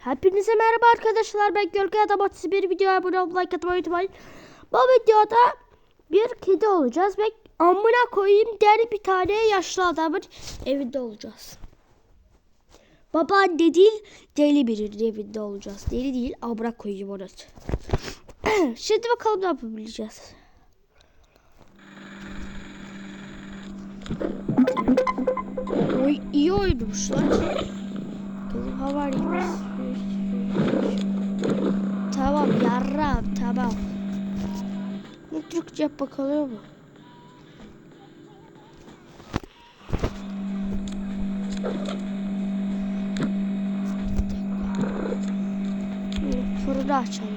Hepinize merhaba arkadaşlar. Ben Gölge Adam Atısı bir videoya abone olup like atmayı unutmayın. Bu videoda bir kedi olacağız ve amına koyayım der bir tane yaşlı adamın evinde olacağız. Babaanne değil deli birinin evinde olacağız. Deli değil amına koyayım onu. Şimdi bakalım ne yapabileceğiz. Oy, iyi oynamışlar. Kızım how Tamam yarram tamam. Ne Türkçe bakılıyor mu? Fırını açalım.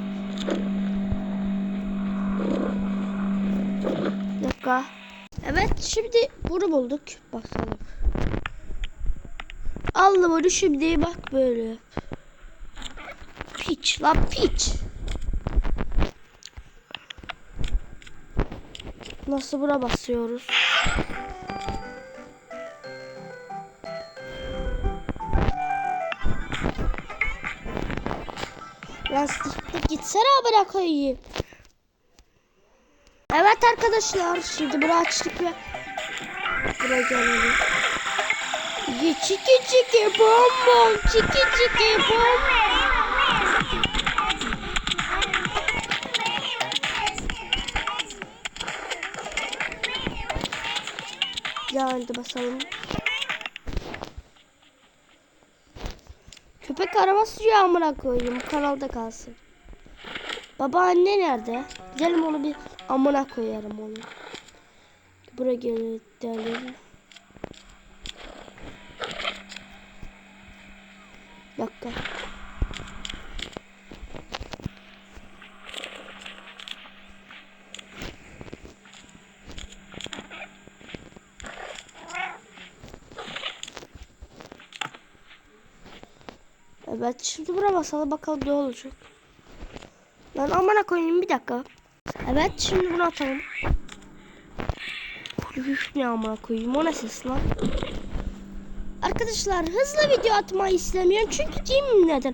Bir dakika. Evet şimdi bunu bulduk. Bakalım. Allah bunu şimdi bak böyle. Piç la piç. Nasıl buna basıyoruz? Lan gitsene amına koyayım. Evet arkadaşlar şimdi bunu açtık ve buraya gelelim. Çiki çiki bom bom çiki çiki bom. Geldi basalım. Köpek araba sürüyor amına koyayım. Kanalda kalsın. Babaanne nerede? Gidelim onu bir amına koyarım onu. Buraya gelelim. dakika. Evet şimdi buraya basalım bakalım ne olacak. Lan amına koyayım bir dakika. Evet şimdi bunu atalım. Üf ne amına koyayım o ne ses lan? Arkadaşlar hızlı video atmayı istemiyorum çünkü kim neden?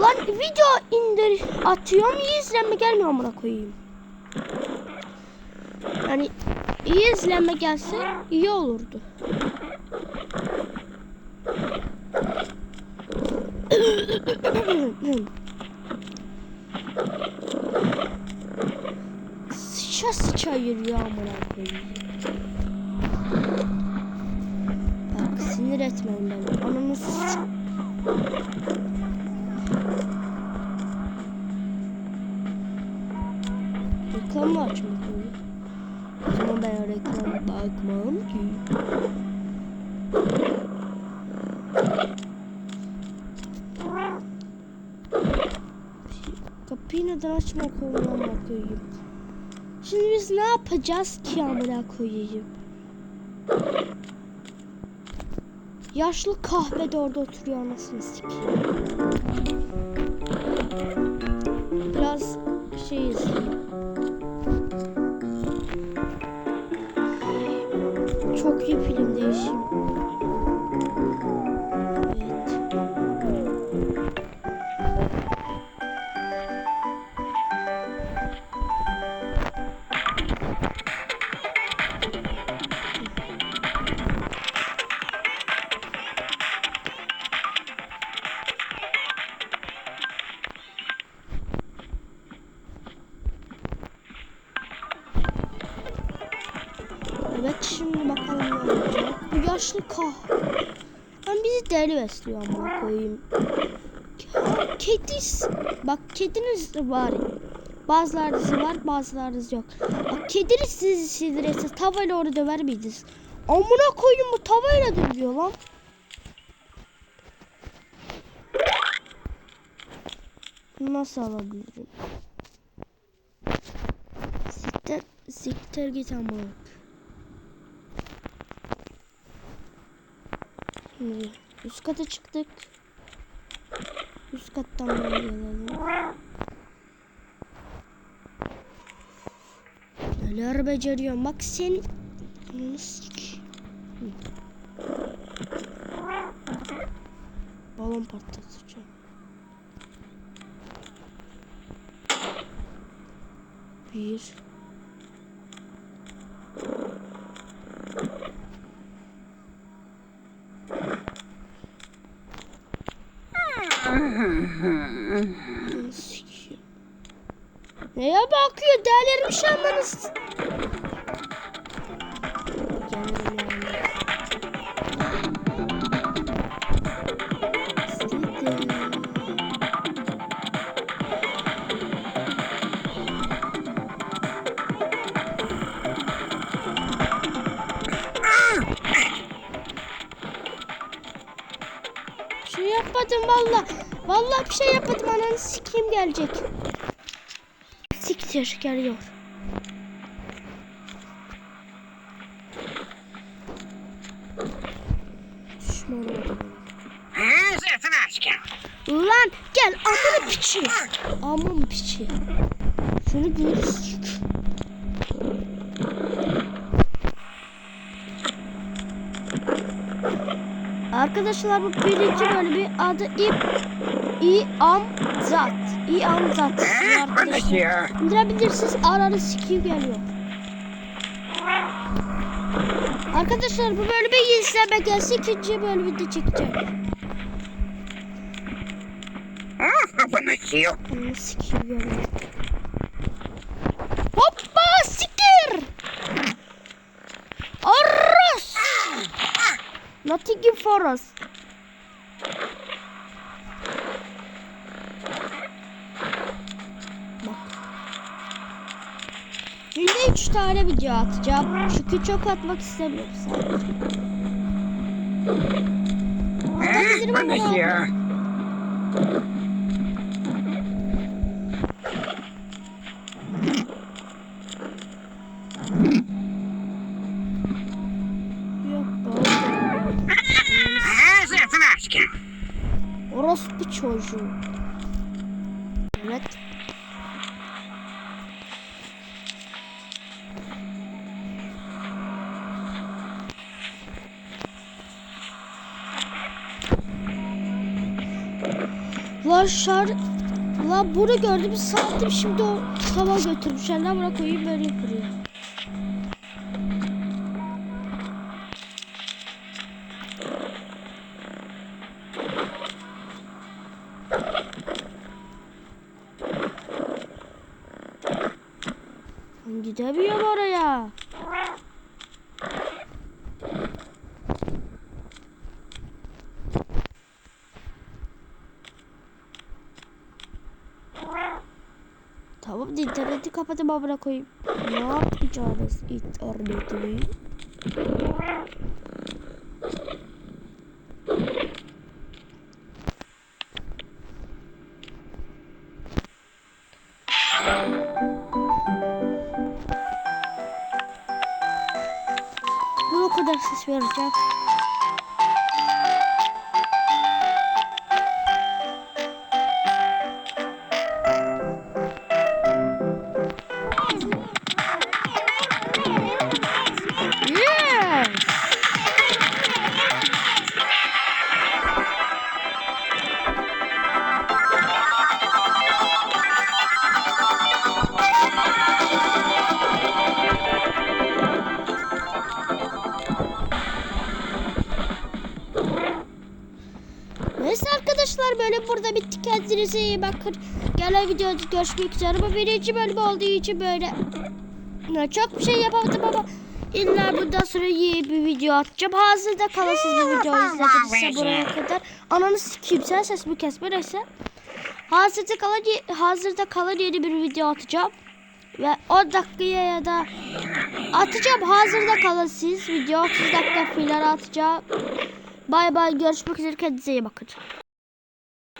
Lan video indir atıyorum iyi izlenme gelmiyor amına koyayım. Yani iyi izlenme gelse iyi olurdu. Sıça sıça yürüyor amına koyayım. Bak sinir etmeyin beni. Ananı sıç. Reklam mı açmak? O zaman ben reklam bakmam ki. Kapıyı neden açmak amına koyayım? Şimdi biz ne yapacağız ki amına koyayım? Yaşlı kahve de orada oturuyor anasını sikeyim. Biraz şey izleyeyim. Çok iyi film değişim. Şimdi bakalım ne olacak. Bu yaşlı kah. Ben bizi deli besliyor ama koyayım. Kedis. Bak kediniz var. Bazılarınız var bazılarınız yok. Bak kediniz sizi sinir etse tavayla onu döver miydiniz? Amına koyayım bu tavayla dövüyor lan. Nasıl alabilirim? Siktir, siktir git amına. Şimdi üst kata çıktık. Üst kattan böyle gelelim. Neler beceriyorum. Bak sen Balon patlatacağım. Bir amanız. Gelirim yani. İstedim. Bir şey yapmadım valla. Valla bir şey yapmadım. Ananı sikeyim gelecek. Siktir geliyor. Düşman oldu. Lan gel amına piçi. Amın piçi. Şunu görürsün. Arkadaşlar bu birinci bölümü adı İp İ Am Zat. İ Am Zat. Arkadaşlar. İndirebilirsiniz. Aranı sikiyor geliyor. Arkadaşlar bu bölümü izleme gelsin ikinci bölümü de çekeceğim. Ah, bunu yok. Ananı sikeyim geliyor. Hoppa siktir. Arros. Nothing for us. Bak. Günde 3 tane video atacağım. Çünkü çok atmak istemiyorum sadece. Atabilirim ama Bunu ya. yok. oldu. Ah, Sırtını aşkım. Orospu çocuğu. Evet. La şar... La bunu gördüm sattım şimdi o tava götürmüşler. Lan bırak koyayım böyle yapıyor. Ben Gidemiyorum oraya. Tamam interneti kapatıp amına koyayım. Ne yapacağınız internetimi? Kadar ses vereceğim. Arkadaşlar böyle burada bitti. Kendinize iyi bakın. Gelen videoda görüşmek üzere. Bu birinci bölüm olduğu için böyle çok bir şey yapamadım ama illa bundan sonra iyi bir video atacağım. Hazırda kalasız bir video izlediyse buraya kadar. Ananı sikeyim sen sesimi kesme neyse. Hazırda kalan, hazırda kalan yeni bir video atacağım. Ve 10 dakikaya ya da atacağım hazırda kalın siz. Video 30 dakika filan atacağım. Bay bay görüşmek üzere kendinize iyi bakın.